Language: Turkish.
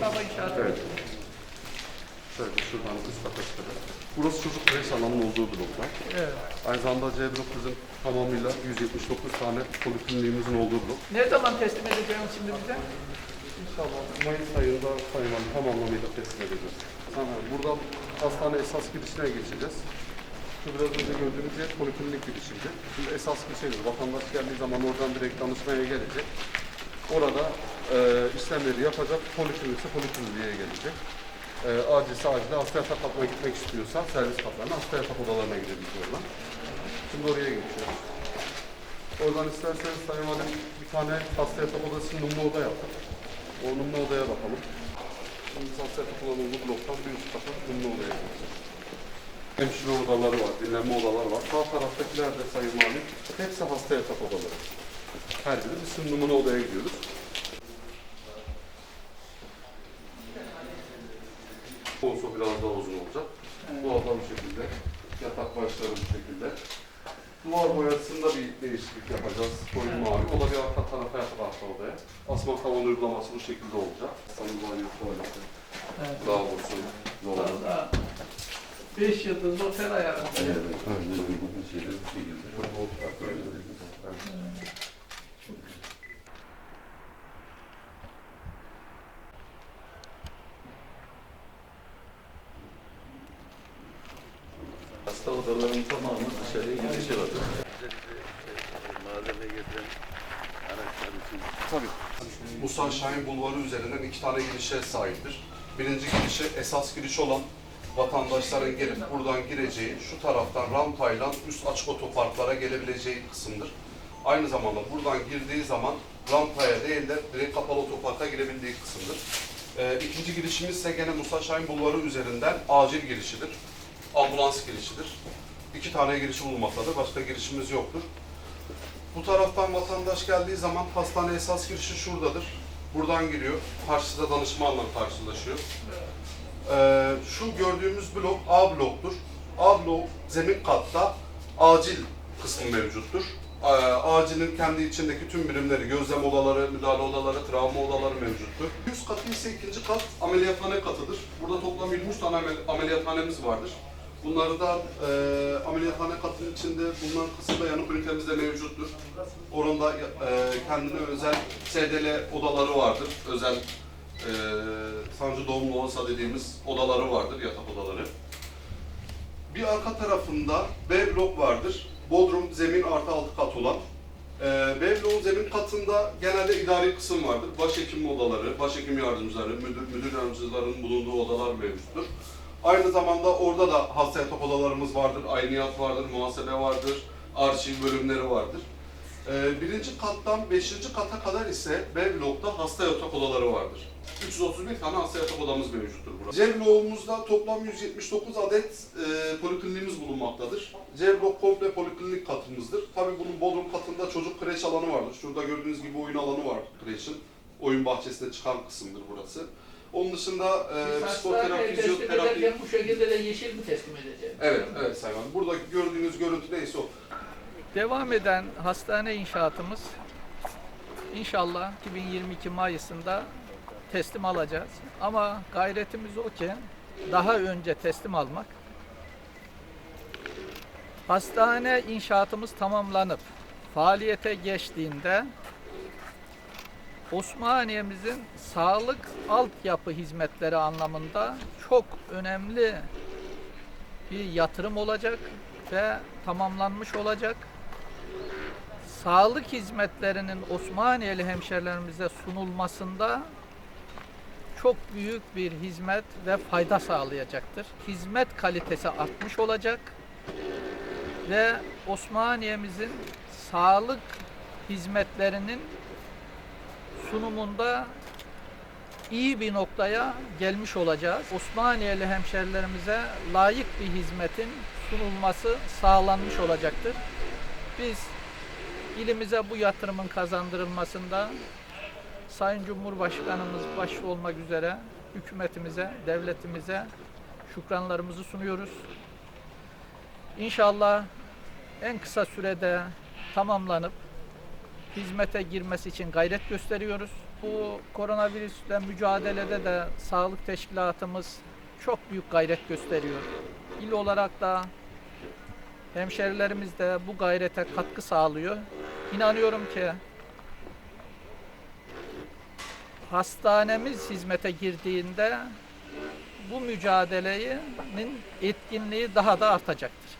Kaba inşaatı. Evet. Şöyle şuradan üst kata çıkarak. Burası çocuk kreş alanının olduğu bloklar. Evet. Aynı zamanda C blok bizim tamamıyla 179 tane polikliniğimizin olduğu blok. Ne zaman teslim edeceğim şimdi bize? İnşallah Mayıs ayında sayılan tam anlamıyla teslim edeceğiz. Tamam. Buradan hastane esas girişine geçeceğiz. Şu biraz önce gördüğünüz yer poliklinik girişiydi. Şimdi esas bir şeydir. Vatandaş geldiği zaman oradan direkt danışmaya gelecek. Orada e, işlemleri yapacak. Poliklinikse polikliniğe gelecek. E, acilse acile hasta yatak katına gitmek istiyorsa servis katlarına hasta yatak odalarına gidebilir oradan. Şimdi oraya geçiyoruz. Oradan isterseniz Sayın Valim bir tane hasta yatak odası numune oda yaptık. O numune odaya bakalım. Şimdi hasta yatak odanın bu bloktan bir üst kata numune odaya geçeceğiz. Hemşire odaları var, dinlenme odaları var. Sağ taraftakiler de Sayın Valim hepsi hasta yatak odaları. Her biri şimdi numune odaya gidiyoruz. Konso biraz daha uzun olacak. Bu oda bu şekilde. Yatak başları bu şekilde. Duvar boyasında bir değişiklik yapacağız. Koyu mavi. O da bir arka tarafa yapıp arka odaya. Asma tavan uygulaması bu şekilde olacak. Sayın banyo tuvaleti. Evet. Lavabosu. Dolabı. Valla 5 yıldız otel ayarında. Hasta odaların tamamı dışarıya girişi var. malzeme getiren araçlar için Tabii. Musa Şahin Bulvarı üzerinden iki tane girişe sahiptir. Birinci girişi esas giriş olan vatandaşların gelip buradan gireceği, şu taraftan rampayla üst açık otoparklara gelebileceği kısımdır. Aynı zamanda buradan girdiği zaman rampaya değil de direkt kapalı otoparka girebildiği kısımdır. Ee, ikinci girişimiz ise gene Musa Şahin Bulvarı üzerinden acil girişidir. Ambulans girişidir. İki tane girişi bulunmaktadır. Başka girişimiz yoktur. Bu taraftan vatandaş geldiği zaman hastane esas girişi şuradadır. Buradan giriyor. Karşısında danışmanla karşılaşıyor. Ee, şu gördüğümüz blok A bloktur. A blok zemin katta acil kısmı mevcuttur. Ee, acilin kendi içindeki tüm birimleri, gözlem odaları, müdahale odaları, travma odaları mevcuttur. Üst katı ise ikinci kat ameliyathane katıdır. Burada toplam 23 tane amel- ameliyathanemiz vardır. Bunları da e, ameliyathane katının içinde bulunan kısımda yanık ünitemiz de mevcuttur. Orada e, kendine özel SDL odaları vardır. Özel e, sancı doğumlu olsa dediğimiz odaları vardır, yatak odaları. Bir arka tarafında B blok vardır. Bodrum zemin artı altı kat olan. Ee, B bloğun zemin katında genelde idari kısım vardır. Başhekim odaları, başhekim yardımcıları, müdür, müdür yardımcılarının bulunduğu odalar mevcuttur. Aynı zamanda orada da hasta yatak odalarımız vardır, ayniyat vardır, muhasebe vardır, arşiv bölümleri vardır. Ee, birinci kattan beşinci kata kadar ise B blokta hasta yatak odaları vardır. 331 tane hasta yatak odamız mevcuttur burada. C bloğumuzda toplam 179 adet e, polikliniğimiz bulunmaktadır. C blok komple poliklinik katımızdır. Tabii bunun bodrum katında çocuk kreş alanı vardır. Şurada gördüğünüz gibi oyun alanı var kreşin. Oyun bahçesine çıkan kısımdır burası. Onun dışında e, psikoterapi, fizyoterapi... ederken bu şekilde de yeşil mi teslim edeceğim? Evet, evet Sayın Valim. Burada gördüğünüz görüntü neyse o. Devam eden hastane inşaatımız inşallah 2022 Mayıs'ında teslim alacağız. Ama gayretimiz o ki daha önce teslim almak. Hastane inşaatımız tamamlanıp faaliyete geçtiğinde Osmaniye'mizin sağlık altyapı hizmetleri anlamında çok önemli bir yatırım olacak ve tamamlanmış olacak. Sağlık hizmetlerinin Osmaniyeli hemşerilerimize sunulmasında çok büyük bir hizmet ve fayda sağlayacaktır. Hizmet kalitesi artmış olacak ve Osmaniye'mizin sağlık hizmetlerinin sunumunda iyi bir noktaya gelmiş olacağız. Osmaniyeli hemşerilerimize layık bir hizmetin sunulması sağlanmış olacaktır. Biz ilimize bu yatırımın kazandırılmasında Sayın Cumhurbaşkanımız başta olmak üzere hükümetimize, devletimize şükranlarımızı sunuyoruz. İnşallah en kısa sürede tamamlanıp hizmete girmesi için gayret gösteriyoruz. Bu koronavirüsle mücadelede de sağlık teşkilatımız çok büyük gayret gösteriyor. İl olarak da hemşerilerimiz de bu gayrete katkı sağlıyor. İnanıyorum ki hastanemiz hizmete girdiğinde bu mücadelenin etkinliği daha da artacaktır.